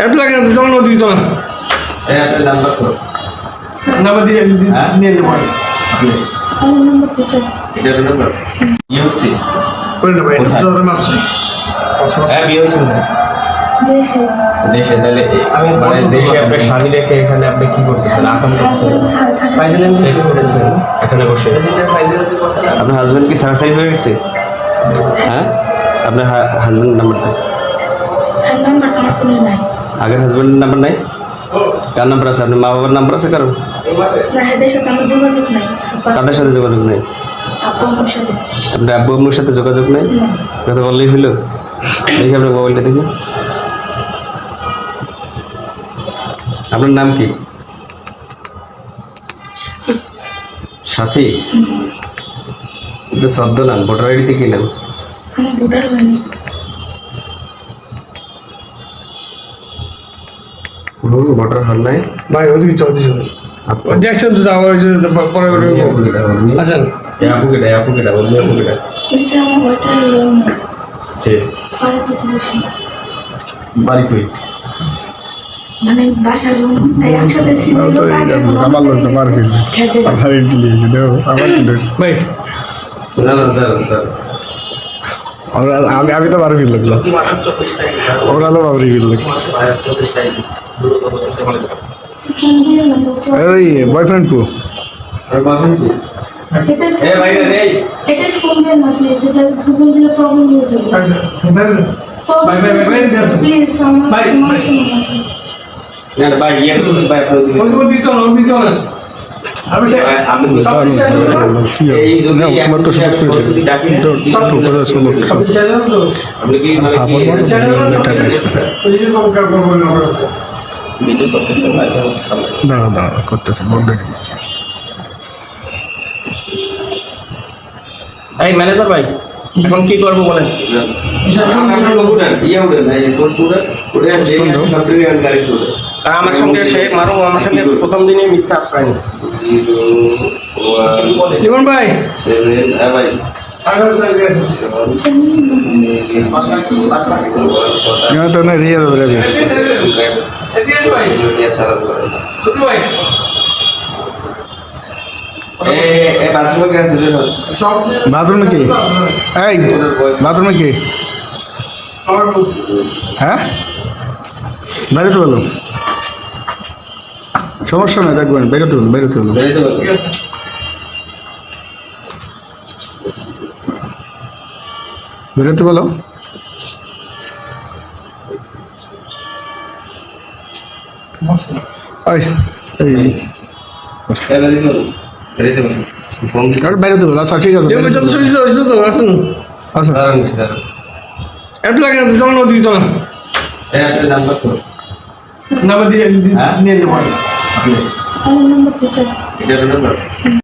এত লাগে না জঙ্গল নদী দিত না এই আপনার নাম্বার দিয়ে দিয়ে- হ্যাঁ? নিয়ে নেব। আপনি আমার নম্বর দুটো এটা নাম্বার ইউসি করে নেব এটা তো মাপছি হ্যাঁ বিয়ে দেশে। দেশে তাহলে আমি মানে দেশে আপনার স্বামী রেখে এখানে আপনি কি করতেছেন? আকাম করতেছেন? সেক্স করতেছেন? এখানে বসে। আপনার হাজবেন্ড কি সার্জারি হয়ে গেছে? হ্যাঁ। আপনার হাজবেন্ডের নাম্বারটা তার নাম্বার তোমার ফোনে নাই। আগের হাজবেন্ডের নাম্বার নাই? কার নাম্বার আছে? আপনার মা বাবার নাম্বার আছে কারও? না এদের সাথে আমার যোগাযোগ নাই। তাদের সাথে যোগাযোগ নেই? আপু আমার সাথে। আপনার আব্বু আম্মুর সাথে যোগাযোগ নেই? কথা বললেই হইল। দেখি আপনার মোবাইলটা দেখি। আপনার নাম কি? সাথী। সদ্য নাম ভোটার আইডিতে কি নাম? ভোটার হয়নি হুম ভোটার হল নাই। ভাই ওদিকে চল দিছো আপনার দেখছেন তো যাওয়ার হয়েছে তো পরে পরে আসেন। আপু কেটা আপু কেটা বললি আপু কেটা এটা আমার ভোটার হলো না সে পাড়া প্রতিবেশী। বাড়ি কই? মানে বাসার জন্য। একসাথে ছিল আমার লোকটা মার ফেলবে আমার ইডলি দেবো আমার কি দোষ? ভাই। না না দাঁড়ান দাঁড়ান ওরা আমি আমি তো মার ফেলল ওরা তো মার ফেলল ওই বয়ফ্রেন্ড কো ইয়ে আমি ভিডিও করতেছেন ভাই দাঁড়া দাঁড়া করতেছে বন্ধ দিচ্ছি। এই ম্যানেজার ভাই এখন কি করব বলেন? ইয়ে আমার সঙ্গে সে মারু আমার সঙ্গে প্রথম দিনে মিথ্যা আশ্রয় নিচ্ছে ভাই। রিয়া দেবে। বাথরুমে কি? এই, বাথরুমে কি? হ্যাঁ? বেরোতে বলো। সমস্যা নেই, দেখবেন, বেরোতে বলো বেরোতে বলো। বেরোতে বলো। বেরোতে বলো আচ্ছা ঠিক আছে এত লাগে নদী নাম্বার দিয়ে? নিয়ে নেব এটা নাম্বার?